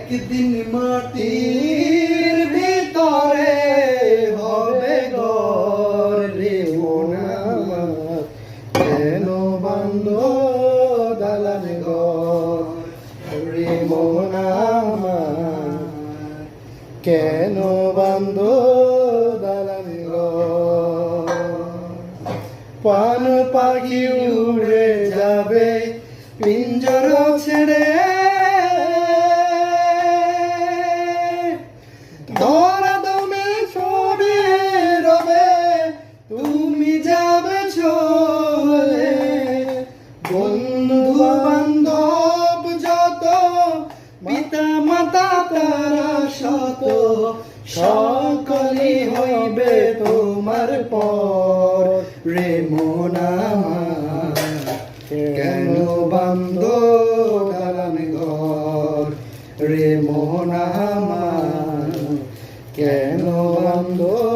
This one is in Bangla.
একদিন মাটির ভিতরে হবে ঘর রে কেন বান্ধ দালান ঘর রে কেন বান্ধ দালান পান পাখি উড়ে যাবে, পিঞ্জর ছেড়ে ধরা দমে ছবি রবে, তুমি যাবে চলে। বন্ধু বান্ধব যত পিতা মাতা তারা শত সকলই হইবে তোমার পর। রে মন কেন বান্ধ ঘর? রে মন আমার কেন বান্ধ দালান ঘর